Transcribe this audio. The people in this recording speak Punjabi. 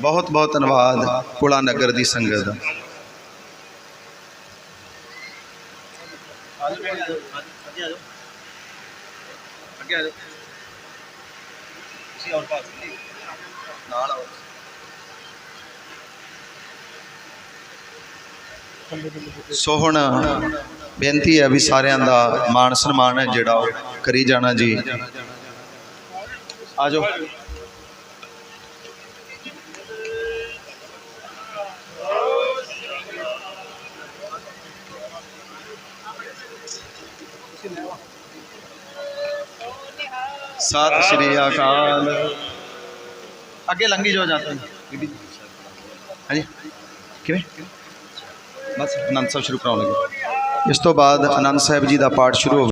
ਬਹੁਤ ਬਹੁਤ ਧੰਨਵਾਦ ਕੁਲਾ ਨਗਰ ਦੀ ਸੰਗਤ ਦਾ ਸੋ ਹੁਣ ਬੇਨਤੀ ਹੈ ਵੀ ਸਾਰਿਆਂ ਦਾ ਮਾਣ ਸਨਮਾਨ ਹੈ ਜਿਹੜਾ ਉਹ ਕਰੀ ਜਾਣਾ ਜੀ। ਆ ਜਾਓ ਸਤਿ ਸ਼੍ਰੀ ਅਕਾਲ। ਅੱਗੇ ਲੰਘੀ ਜਾਓ ਜਾਂਦੇ ਬੀਬੀ ਹਾਂਜੀ। ਕਿਵੇਂ? ਬਸ ਆਨੰਦ ਸਾਹਿਬ ਸ਼ੁਰੂ ਕਰਾਉਣ ਲੱਗੇ। ਇਸ ਤੋਂ ਬਾਅਦ ਆਨੰਦ ਸਾਹਿਬ ਜੀ ਦਾ ਪਾਠ ਸ਼ੁਰੂ ਹੋ